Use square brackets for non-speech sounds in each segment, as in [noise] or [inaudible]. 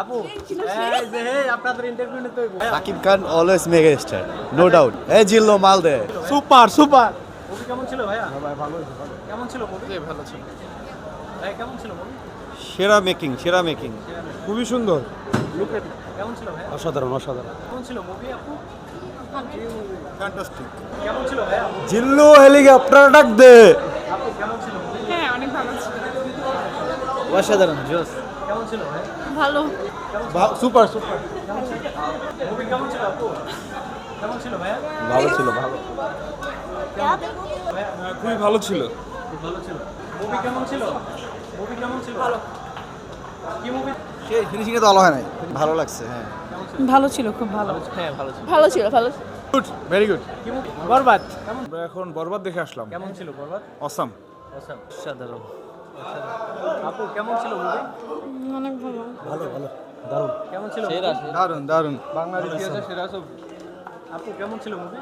আপু এই যে হে আপনাদের ইন্টারভিউ নিতে হইব। Shakib Khan always mega star no doubt এ জিল্লো মাল দে। Super super. মুভি কেমন ছিল ভাইয়া? ভালো কেমন ছিল মুভি? ভালো ছিল। ভাই কেমন ছিল মুভি? সেরা মেকিং সেরা মেকিং খুবই সুন্দর। কেমন ছিল ভাইয়া? অসাধারণ অসাধারণ। কেমন ছিল মুভি আপু? কেমন ছিল জিল্লু হেলিকপ্টার ডাক দে। আপু কেমন ছিল হ্যাঁ অনেক ভালো ছিল। অসাধারণ জোস। কেমন ছিল ভাইয়া ভালো। সুপার সুপার মুভি কেমন ছিল আপু? কেমন ছিল ভাইয়া? ভালো ছিল ভালো। খুবই ভালো ছিল। খুব ভালো ছিল। মুভি কেমন ছিল? মুভি কেমন ছিল? ভালো। কি মুভি সেই ফিনিশিং তো ভালো হয় নাই। ভালো লাগছে হ্যাঁ। ভালো ছিল খুব ভালো। হ্যাঁ ভালো ছিল। ভালো ছিল ভালো গুড ভেরি গুড কি মুভি বরবাদ। আমরা এখন বরবাদ দেখে আসলাম। কেমন ছিল বরবাদ? অসাম আচ্ছা সাধারণ। আপু কেমন ছিল মুভি অনেক ভালো ভালো ভালো দারুণ কেমন ছিল দারুণ দারুণ বাংলার ইতিহাসে সেরা সব আপু কেমন ছিল মুভি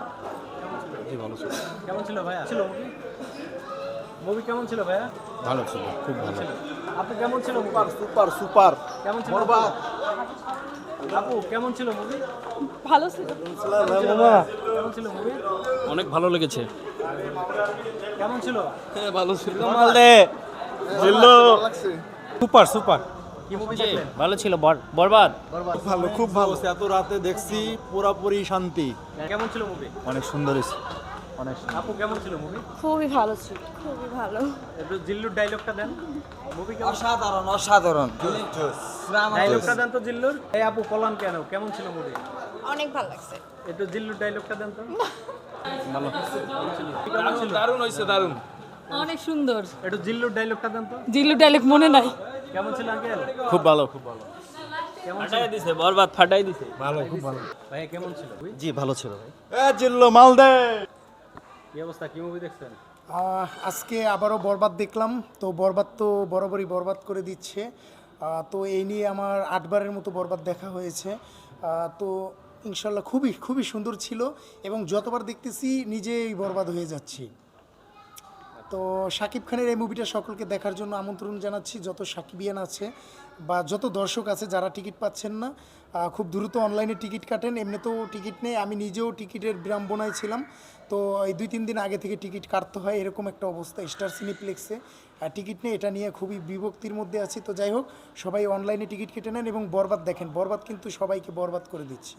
জি ভালো ছিল কেমন ছিল ভাইয়া ছিল মুভি মুভি কেমন ছিল ভাইয়া ভালো ছিল খুব ভালো ছিল আপু কেমন ছিল মুভি সুপার সুপার কেমন ছিল আপু কেমন ছিল মুভি ভালো ছিল কেমন ছিল মুভি অনেক ভালো লেগেছে কেমন ছিল ভালো ছিল মাল দে জিল্লু। Super super. কি মুভি ভালো ছিল বরবাদ। ভালো খুব ভালো। এত রাতে দেখছি পুরাপুরি শান্তি। কেমন ছিল মুভি অনেক সুন্দর হয়েছে। অনেক আপু কেমন ছিল মুভি খুবই ভালো ছিল খুবই ভালো। একটু জিল্লুর ডায়লগটা দেন। মুভি কেমন? অসাধারণ অসাধারণ। ডায়লগটা দেন তো জিল্লুর। এই আপু কেন? কেমন ছিল মুভি অনেক ভালো লাগছে। একটু জিল্লুর ডায়লগটা দেন তো। [laughs] দারুণ হয়েছে দারুণ। অনেক সুন্দর। একটু জিল্লুর ডায়লগটা দেন তো। জিল্লু ডাইলেক মনে নাই। কেমন ছিল আঙ্কেল খুব ভালো খুব ভালো। ফাটাই দিছে বরবাদ ফাটাই দিছে। ভালো খুব ভালো। ভাই কেমন ছিল? জি ভালো ছিল ভাই। এ জিল্লু মাল দে কি অবস্থা কি মুভি দেখছেন? আজকে আবারও বরবাদ দেখলাম। তো বরবাদ তো বরাবরই বরবাদ করে দিচ্ছে। তো এই নিয়ে আমার আটবারের মতো বরবাদ দেখা হয়েছে। তো ইনশাল্লাহ খুবই খুবই সুন্দর ছিল এবং যতবার দেখতেছি নিজেই বরবাদ হয়ে যাচ্ছি। তো শাকিব খানের এই মুভিটা সকলকে দেখার জন্য আমন্ত্রণ জানাচ্ছি। যত সাকিবিয়ান আছে বা যত দর্শক আছে যারা টিকিট পাচ্ছেন না খুব দ্রুত অনলাইনে টিকিট কাটেন। এমনিতেও টিকিট নেই, আমি নিজেও টিকিটের বিড়ম্বনায় ছিলাম। তো এই দুই, তিন দিন আগে থেকে টিকিট কাটতে হয়, এরকম একটা অবস্থা। স্টার সিনিপ্লেক্সে টিকিট নেই এটা নিয়ে খুবই বিভক্তির মধ্যে আছি। তো যাই হোক, সবাই অনলাইনে টিকিট কেটে নেন এবং বরবাদ দেখেন। বরবাদ কিন্তু সবাইকে বরবাদ করে দিচ্ছে।